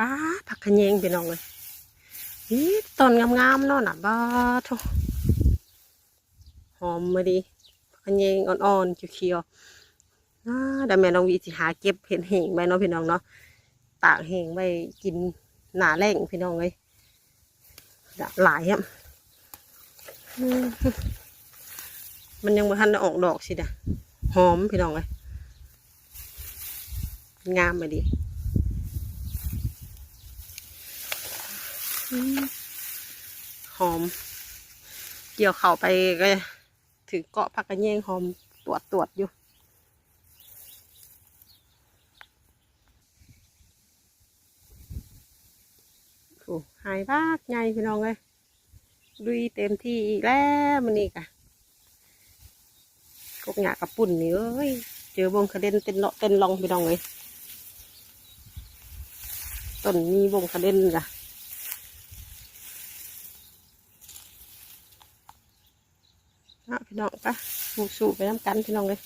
ป้าผักขะแยงพี่น้องเลยนี่ต้นงามๆเนาะน่ะบ้าทุหอมมาดีผักขะแยงอ่อนๆเขียวๆน่าเดี๋ยวแม่น้องวีสิหาเก็บเห็ดเหงไว้เนาะพี่น้องเนาะตากเหงไว้กินหนาแรงพี่น้องเลยหลายอะอืมมันยังไม่ทันออกดอกสิเด้อหอมพี่น้องเลยงามมาดี อืม หอม เกี่ยวเข่าไปก็ถือเกาะผักกระเยงหอมตรวจตรวจอยู่โอ้หายบากไงพี่น้องเลยดุยเต็มที่อีกแล้วมันนี่กะกกหยากระปุ่นนี่เอ้ยเจอบงกระเด็นเต้นเลาะเต้นลองพี่น้องเลยต้นมีบงกระเด็นกะ เนาะ พี่น้องปะหมูสูบไปน้ำกันพี่น้องเลย